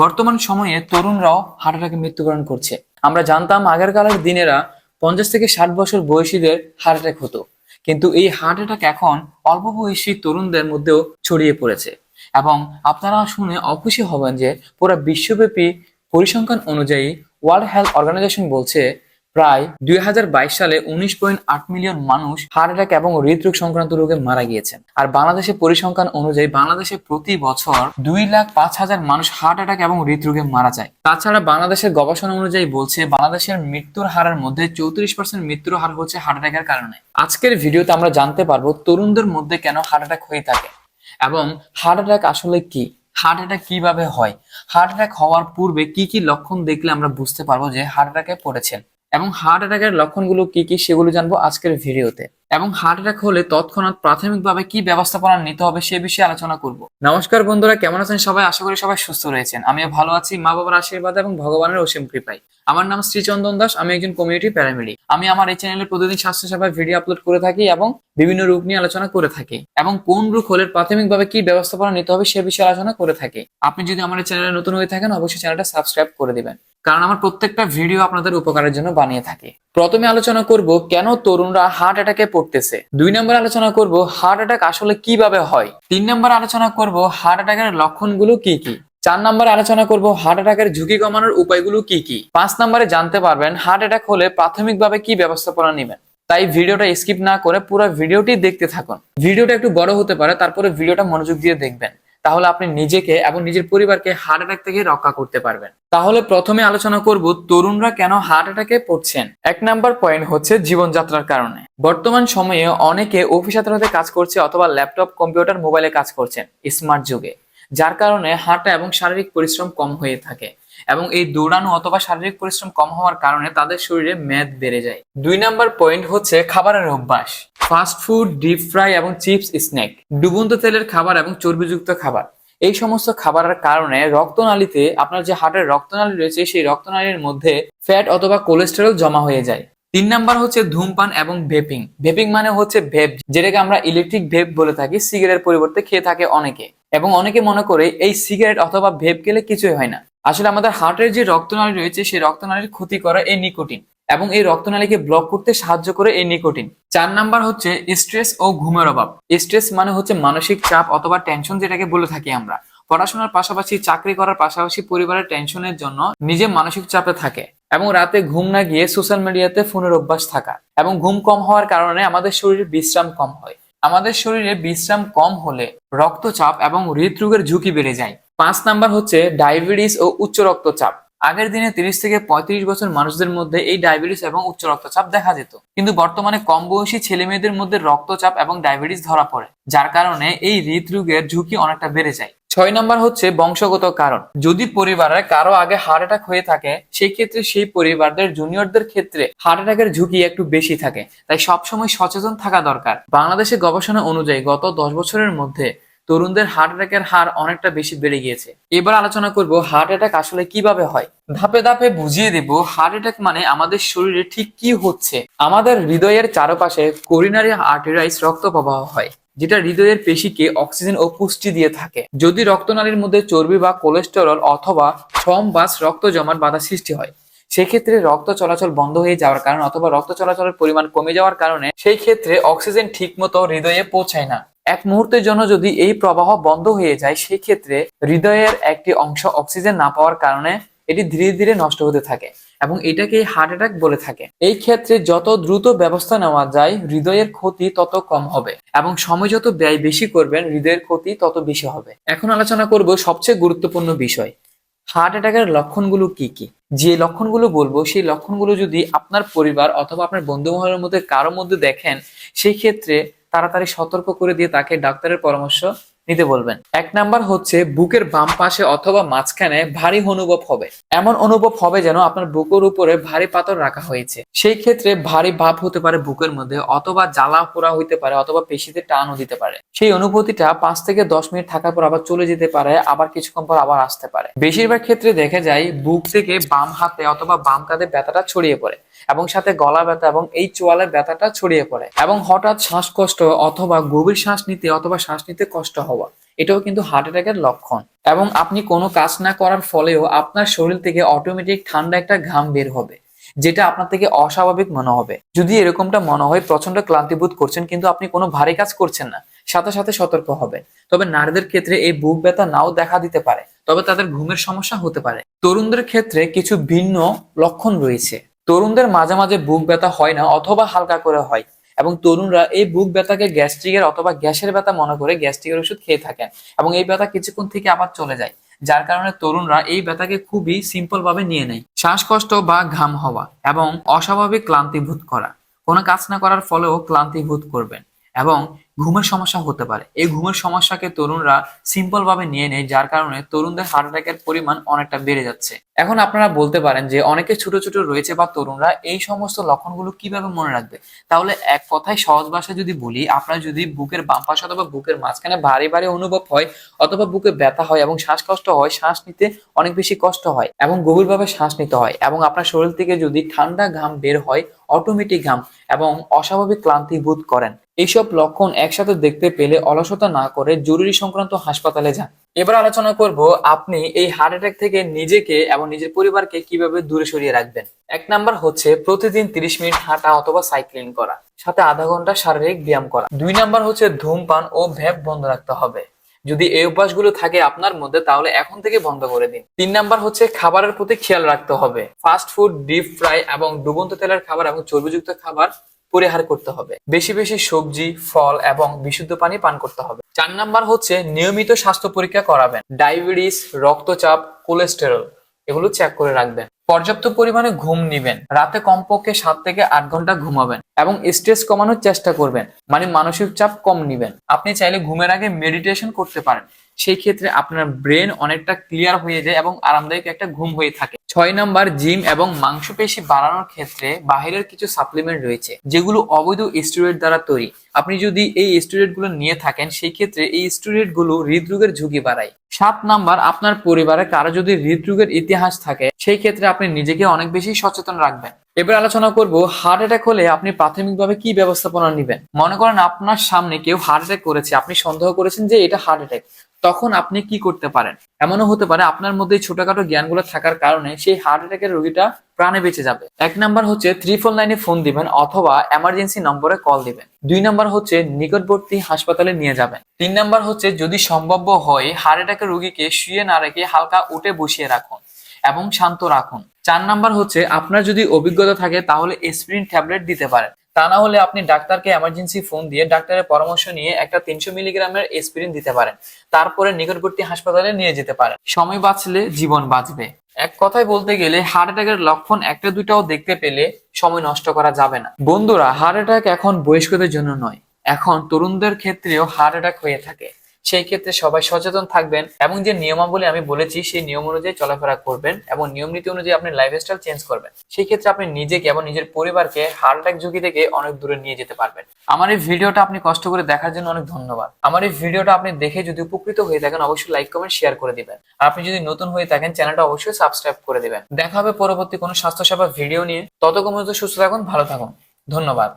বর্তমান সময়ে তরুণরাও হার্ট অ্যাটাকে মৃত্যুবরণ করছে। আমরা জানতাম আগের কালের দিনেরা পঞ্চাশ থেকে ষাট বছর বয়সীদের হার্ট অ্যাটাক হতো। কিন্তু এই হার্ট অ্যাটাক এখন অল্প বয়সী তরুণদের মধ্যেও ছড়িয়ে পড়েছে। এবং আপনারা শুনে অখুশি হবেন যে পুরো বিশ্বব্যাপী পরিসংখ্যান অনুযায়ী ওয়ার্ল্ড হেলথ অর্গানাইজেশন বলছে প্রায় দুই হাজার বাইশ সালে উনিশ পয়েন্ট আট মিলিয়ন মানুষ হার্ট অ্যাটাক এবং হৃদরোগ সংক্রান্ত রোগে মারা গিয়েছেন। আর বাংলাদেশের পরিসংখ্যান অনুযায়ী বাংলাদেশে প্রতি বছর দুই লাখ পাঁচ হাজার মানুষ হার্ট অ্যাটাক এবং হৃদরোগে মারা যায়। তাছাড়া বাংলাদেশের গবেষণা অনুযায়ী বলছে, বাংলাদেশের মৃত্যুর হারের মধ্যে চৌত্রিশ পার্সেন্ট মৃত্যুর হার হচ্ছে হার্ট অ্যাটাকের কারণে। আজকের ভিডিওতে আমরা জানতে পারব তরুণদের মধ্যে কেন হার্ট অ্যাটাক হয়ে থাকে এবং হার্ট অ্যাটাক আসলে কি? হার্ট অ্যাটাক কীভাবে হয়? হার্ট অ্যাটাক হওয়ার পূর্বে কি কি লক্ষণ দেখলে আমরা বুঝতে পারব যে হার্ট অ্যাটাকে পড়েছেন? এবং হার্ট অ্যাটাকের লক্ষণগুলো কি কি সেগুলো জানব আজকের ভিডিওতে এবং হার্ট অ্যাটাক হলে তৎক্ষণাৎ প্রাথমিকভাবে কি ব্যবস্থাপনা নিতে হবে সে বিষয়ে আলোচনা করব। নমস্কার বন্ধুরা, কেমন আছেন সবাই? আশা করি সবাই সুস্থ রয়েছেন। আমিও ভালো আছি, মা বাবার আশীর্বাদ এবং ভগবানের অসীম কৃপায়। আমার নাম শ্রীচন্দন দাস, আমি একজন কমিউনিটি প্যারামেডিক আমি আমার এই চ্যানেলে প্রতিদিন স্বাস্থ্য সেবায় ভিডিও আপলোড করে থাকি এবং বিভিন্ন রোগ নিয়ে আলোচনা করে থাকি। এবং কোন রোগ হলে প্রাথমিকভাবে কি ব্যবস্থাপনা নিতে হবে সে বিষয়ে আলোচনা করে থাকি। আপনি যদি আমার এই চ্যানেলে নতুন হয়ে থাকেন, অবশ্যই চ্যানেলটা সাবস্ক্রাইব করে দিবেন। কারণ আমার প্রত্যেকটা ভিডিও আপনাদের উপকারের জন্য বানিয়ে থাকে। প্রথমে আলোচনা করব, কেন তরুণরা হার্ট অ্যাটাকে পড়তেছে দুই নম্বর আলোচনা করব হার্ট অ্যাটাক আসলে কীভাবে হয়? তিন নম্বর আলোচনা করব হার্ট অ্যাটাকের লক্ষণগুলো কি কি? চার নম্বরে আলোচনা করব হার্ট অ্যাটাকের ঝুঁকি কমানোর উপায়গুলো কি কি? পাঁচ নম্বরে জানতে পারবেন হার্ট অ্যাটাক হলে প্রাথমিকভাবে কি ব্যবস্থাপনা নেবেন। তাই ভিডিওটা স্কিপ না করে পুরো ভিডিওটি দেখতে থাকুন। ভিডিওটা একটু বড় হতে পারে, তারপরে ভিডিওটা মনোযোগ দিয়ে দেখবেন। তাহলে আপনি নিজেকে এবং নিজের পরিবারকে হার্ট অ্যাটাক থেকে রক্ষা করতে পারবেন। তাহলে প্রথমে আলোচনা করব তরুণরা কেন হার্ট অ্যাটাকে পড়ছেন। এক নাম্বার পয়েন্ট হচ্ছে জীবনযাত্রার কারণে। বর্তমান সময়ে অনেকে অফিস আদালতে কাজ করছে অথবা ল্যাপটপ কম্পিউটার মোবাইলে কাজ করছেন। স্মার্ট যুগে। যার কারণে হাঁটা এবং শারীরিক পরিশ্রম কম হয়ে থাকে। এবং এই দৌড়ানো অথবা শারীরিক পরিশ্রম কম হওয়ার কারণে তাদের শরীরে মেদ বেড়ে যায়। দুই নাম্বার পয়েন্ট হচ্ছে খাবারের অভ্যাস। ফাস্ট ফুড, ডিপ ফ্রাই এবং চিপস, স্ন্যাক। ডুবন্ত তেলের খাবার এবং চর্বিযুক্ত খাবার। এই সমস্ত খাবারের কারণে রক্তনালীতে আপনার যে হার্টের রক্তনালী রয়েছে, সেই রক্তনালীর মধ্যে ফ্যাট অথবা কোলেস্টেরল জমা হয়ে যায়। তিন নাম্বার হচ্ছে ধূমপান এবং ভেপিং। ভেপিং মানে হচ্ছে ভেপ, যেটাকে আমরা ইলেকট্রিক ভেপ বলে থাকি, সিগারেট পরিবর্তে খেয়ে থাকে অনেকে। এবং অনেকে মনে করে এই সিগারেট অথবা ভেপ গেলে কিছুই হয় না। আসলে আমাদের হার্টের যে রক্তনালী রয়েছে, সেই রক্তনালীর ক্ষতি করে এই নিকোটিন এবং এই রক্তনালীকে ব্লক করতে সাহায্য করে এই নিকোটিন। চার নাম্বার হচ্ছে স্ট্রেস ও ঘুমের অভাব। স্ট্রেস মানে হচ্ছে মানসিক চাপ অথবা টেনশন যেটাকে বলে থাকি আমরা। পড়াশোনার পাশাপাশি, চাকরি করার পাশাপাশি পরিবারের টেনশনের জন্য নিজে মানসিক চাপে থাকে এবং রাতে ঘুম না গিয়ে সোশ্যাল মিডিয়াতে ফোনের অভ্যাস থাকা এবং ঘুম কম হওয়ার কারণে আমাদের শরীরে বিশ্রাম কম হয়। আমাদের শরীরে বিশ্রাম কম হলে রক্তচাপ এবং হৃদরোগের ঝুঁকি বেড়ে যায়। পাঁচ নাম্বার হচ্ছে ডায়াবেটিস ও উচ্চ রক্তচাপ। আগের দিনে তিরিশ থেকে পঁয়ত্রিশ বছর মানুষদের মধ্যে এই ডায়াবেটিস এবং উচ্চ রক্তচাপ দেখা যেত। কিন্তু বর্তমানে কম বয়সী ছেলে মেয়েদের মধ্যে রক্তচাপ এবং ডায়াবেটিস ধরা পড়ে, যার কারণে এই হৃদরোগের ঝুঁকি অনেকটা বেড়ে যায়। ছয় নাম্বার হচ্ছে বংশগত কারণ। যদি পরিবারে কারও আগে হার্ট অ্যাটাক হয়ে থাকে, সেই ক্ষেত্রে সেই পরিবারদের জুনিয়রদের ক্ষেত্রে হার্ট অ্যাটাকের ঝুঁকি একটু বেশি থাকে। তাই সবসময় সচেতন থাকা দরকার। বাংলাদেশের গবেষণা অনুযায়ী গত দশ বছরের মধ্যে তরুণদের হার্ট অ্যাটাকের হার অনেকটা বেশি বেড়ে গিয়েছে। এবার আলোচনা করব হার্ট অ্যাটাক আসলে কীভাবে হয়? ধাপে ধাপে বুঝিয়ে দেব হার্ট অ্যাটাক মানে আমাদের শরীরে ঠিক কি হচ্ছে। আমাদের হৃদয়ের চারপাশে কোরিনারি আর্টেরাইস রক্ত প্রবাহ হয়, যেটা হৃদয়ের পেশিকে অক্সিজেন ও পুষ্টি দিয়ে থাকে। যদি রক্তনালীর মধ্যে চর্বি বা কোলেস্টেরল অথবা ছম বাস রক্ত জমাট বাধা সৃষ্টি হয়, সেক্ষেত্রে রক্ত চলাচল বন্ধ হয়ে যাওয়ার কারণে অথবা রক্ত চলাচলের পরিমাণ কমে যাওয়ার কারণে, সেই ক্ষেত্রে অক্সিজেন ঠিকমতো হৃদয়ে পৌঁছায় না। এক মুহূর্তের জন্য যদি এই প্রবাহ বন্ধ হয়ে যায় সেই ক্ষেত্রে হৃদয়ের একটি অংশ অক্সিজেন না পাওয়ার কারণে এটি ধীরে ধীরে নষ্ট হতে থাকে এবং এটাকে হার্ট অ্যাটাক বলে থাকে। এই ক্ষেত্রে যত দ্রুত ব্যবস্থা নেওয়া যায়, হৃদয়ের ক্ষতি তত কম হবে এবং সময় যত ব্যয় বেশি করবেন, হৃদয়ের ক্ষতি তত বেশি হবে। এখন আলোচনা করব সবচেয়ে গুরুত্বপূর্ণ বিষয়, হার্ট অ্যাটাকের লক্ষণগুলো কি কি? যে লক্ষণগুলো বলব, সেই লক্ষণগুলো যদি আপনার পরিবার অথবা আপনার বন্ধু মহলের মধ্যে কারোর মধ্যে দেখেন সেই ক্ষেত্রে তাড়াতাড়ি সতর্ক করে দিয়ে তাকে ডাক্তারের পরামর্শ নিতে বলবেন। এক নাম্বার হচ্ছে, বুকের বাম পাশে অথবা মাঝখানে ভারী অনুভব হবে। এমন অনুভব হবে যেন আপনার বুকের উপরে ভারী পাথর রাখা হয়েছে। সেই ক্ষেত্রে ভারী ভাব হতে পারে বুকের মধ্যে অথবা জ্বালা পোড়া হইতে পারে অথবা পেশিতে টানও দিতে পারে। সেই অনুভূতিটা পাঁচ থেকে দশ মিনিট থাকার পর আবার চলে যেতে পারে, আবার কিছুক্ষণ পর আবার আসতে পারে। বেশিরভাগ ক্ষেত্রে দেখা যায়, বুক থেকে বাম হাতে অথবা বাম কাঁধে ব্যথাটা ছড়িয়ে পড়ে। এবং সাথে গলা ব্যথা এবং এই চোয়ালের ব্যথাটা ছড়িয়ে পড়ে। এবং হঠাৎ শ্বাসকষ্ট অথবা গভীর শ্বাস নিতে অথবা শ্বাস নিতে কষ্ট হওয়া, এটাও কিন্তু হার্ট অ্যাটাকের লক্ষণ। এবং আপনি কোনো কাজ না করার ফলেও আপনার শরীর থেকে অটোমেটিক ঠান্ডা একটা ঘাম বের হবে, যেটা আপনার থেকে অস্বাভাবিক মনে হবে। যদি এরকমটা মনে হয় প্রচণ্ড ক্লান্তিবোধ করছেন কিন্তু আপনি কোনো ভারী কাজ করছেন না, সাথে সাথে সতর্ক হবে তবে নারীদের ক্ষেত্রে এই বুক ব্যথা নাও দেখা দিতে পারে, তবে তাদের ঘুমের সমস্যা হতে পারে। তরুণদের ক্ষেত্রে কিছু ভিন্ন লক্ষণ রয়েছে। তরুণদের মাঝে মাঝে বুক ব্যথা হয় না অথবা হালকা করে হয় এবং তরুণরা এই বুক ব্যথাকে গ্যাস্ট্রিকের অথবা গ্যাসের ব্যথা মনে করে গ্যাস্ট্রিকের ওষুধ খেয়ে থাকেন এবং এই ব্যথা কিছুক্ষণ থেকে আবার চলে যায়, যার কারণে তরুণরা এই ব্যথাকে খুবই সিম্পল ভাবে নিয়ে নেয়। শ্বাসকষ্ট বা ঘাম হওয়া এবং অস্বাভাবিক ক্লান্তি বোধ করা। কোনো কাজ না করার ফলেও ক্লান্তি বোধ করবেন এবং ঘুমের সমস্যা হতে পারে। এই ঘুমের সমস্যাকে তরুণরা সিম্পল ভাবে নিয়ে নেয়, যার কারণে তরুণদের হার্ট অ্যাটাকের পরিমাণ অনেকটা বেড়ে যাচ্ছে। এখন আপনারা বলতে পারেন যে, অনেকে ছোট ছোট রয়েছে বা তরুণরা এই সমস্ত লক্ষণগুলো কীভাবে মনে রাখবে? তাহলে এক কথায় সহজ ভাষায় যদি বলি, আপনার যদি বুকের বাম পাশে অথবা বুকের মাঝখানে ভারী ভারী অনুভব হয় অথবা বুকে ব্যথা হয় এবং শ্বাসকষ্ট হয়, শ্বাস নিতে অনেক বেশি কষ্ট হয় এবং গভীরভাবে শ্বাস নিতে হয় এবং আপনার শরীর থেকে যদি ঠান্ডা ঘাম বের হয় অটোমেটিক ঘাম এবং অস্বাভাবিক ক্লান্তি বোধ করেন, এইসব লক্ষণ একসাথে দেখতে পেলে অলসতা না করে জরুরি সংক্রান্ত হাসপাতালে যান। এবার আলোচনা করব আপনি এই হার্ট অ্যাটাক থেকে নিজেকে এবং নিজের পরিবারকে কীভাবে দূরে সরিয়ে রাখবেন। এক নাম্বার হচ্ছে প্রতিদিন তিরিশ মিনিট হাঁটা অথবা সাইক্লিং করা, সাথে আধা ঘণ্টা শারীরিক ব্যায়াম করা। দুই নাম্বার হচ্ছে ধূমপান ও ভ্যাপ বন্ধ রাখতে হবে। যদি এই অভ্যাসগুলো থাকে আপনার মধ্যে তাহলে এখন থেকে বন্ধ করে দিন। তিন নাম্বার হচ্ছে খাবারের প্রতি খেয়াল রাখতে হবে। ফাস্ট ফুড ডিপ ফ্রাই এবং ডুবন্ত তেলের খাবার এবং চর্বিযুক্ত খাবার পরিহার করতে হবে। বেশি বেশি সবজি, ফল এবং বিশুদ্ধ পানি পান করতে হবে। চার নাম্বার হচ্ছে নিয়মিত স্বাস্থ্য পরীক্ষা করাবেন। ডায়াবেটিস, রক্তচাপ, কোলেস্টেরল এগুলো চেক করে রাখবেন। পর্যাপ্ত পরিমাণে ঘুম নিবেন। রাতে কমপক্ষে সাত থেকে আট ঘণ্টা ঘুমাবেন এবং স্ট্রেস কমানোর চেষ্টা করবেন। মানে মানসিক চাপ কম নিবেন। আপনি চাইলে ঘুমের আগে মেডিটেশন করতে পারেন। সেই ক্ষেত্রে আপনার ব্রেন অনেকটা ক্লিয়ার হয়ে যায় এবং আরামদায়ক একটা ঘুম হয়ে থাকে। ছয় নাম্বার জিম এবং মাংসপেশি বাড়ানোর ক্ষেত্রে বাহিরের কিছু সাপ্লিমেন্ট রয়েছে, যেগুলো অবৈধ স্টেরয়েড দ্বারা তৈরি। আপনি যদি এই স্টেরয়েডগুলো নিয়ে থাকেন, সেই ক্ষেত্রে এই স্টেরয়েডগুলো হৃদরোগের ঝুঁকি বাড়ায়। সাত নাম্বার, আপনার পরিবারে কারও যদি হৃদরোগের ইতিহাস থাকে, সেই ক্ষেত্রে আপনি নিজেকে অনেক বেশি সচেতন রাখবেন। এবার আলোচনা করব হার্ট অ্যাটাক হলে আপনি প্রাথমিকভাবে কি ব্যবস্থাপনা নেবেন? মনে করেন আপনার সামনে কেউ হার্ট অ্যাটাক করেছে, আপনি সন্দেহ করেছেন যে এটা হার্ট অ্যাটাক তখন আপনি কি করতে পারেন? এমনও হতে পারে আপনার মধ্যে ছোটখাটো জ্ঞানগুলো থাকার কারণে সেই হার্ট অ্যাটাকের রোগীটা প্রাণে বেঁচে যাবে। এক নাম্বার হচ্ছে ত্রিপল নাইনে ফোন দিবেন অথবা এমার্জেন্সি নম্বরে কল দিবেন। দুই নাম্বার হচ্ছে নিকটবর্তী হাসপাতালে নিয়ে যাবেন। তিন নাম্বার হচ্ছে যদি সম্ভব্য হয় হার্ট অ্যাটাকের রোগীকে শুয়ে না রেখে হালকা উঠে বসিয়ে রাখুন এবং শান্ত রাখুন। চার নাম্বার হচ্ছে আপনার যদি অভিজ্ঞতা থাকে তাহলে এসপ্রিন ট্যাবলেট দিতে পারেন। তা না হলে আপনি ডাক্তারকে এমার্জেন্সি ফোন দিয়ে ডাক্তারের পরামর্শ নিয়ে একটা তিনশো মিলিগ্রামের এসপিরিন দিতে পারেন। তারপরে নিকটবর্তী হাসপাতালে নিয়ে যেতে পারেন। সময় বাঁচলে জীবন বাঁচবে। এক কথায় বলতে গেলে হার্ট অ্যাটাকের লক্ষণ একটা দুটাও দেখতে পেলে সময় নষ্ট করা যাবে না। বন্ধুরা হার্ট অ্যাটাক এখন বয়স্কদের জন্য নয়। এখন তরুণদের ক্ষেত্রেও হার্ট অ্যাটাক হয়ে থাকে। সেই ক্ষেত্রে সবাই সচেতন থাকবেন এবং যে নিয়মাবলী আমি বলেছি, সেই নিয়ম অনুযায়ী চলাফেরা করবেন এবং নিয়ম নীতি অনুযায়ী আপনি লাইফস্টাইল চেঞ্জ করবেন। সেই ক্ষেত্রে আপনি নিজেকে এবং নিজের পরিবারকে হার্ট অ্যাটাক ঝুঁকি থেকে অনেক দূরে নিয়ে যেতে পারবেন। আমার এই ভিডিওটা আপনি কষ্ট করে দেখার জন্য অনেক ধন্যবাদ। আমার এই ভিডিওটা আপনি দেখে যদি উপকৃত হয়ে থাকেন, অবশ্যই লাইক কমেন্ট শেয়ার করে দিবেন। আর আপনি যদি নতুন হয়ে থাকেন চ্যানেলটা অবশ্যই সাবস্ক্রাইব করে দিবেন। দেখা হবে পরবর্তী কোনো স্বাস্থ্যসেবা ভিডিও নিয়ে। ততক্ষণ সুস্থ থাকুন, ভালো থাকুন। ধন্যবাদ।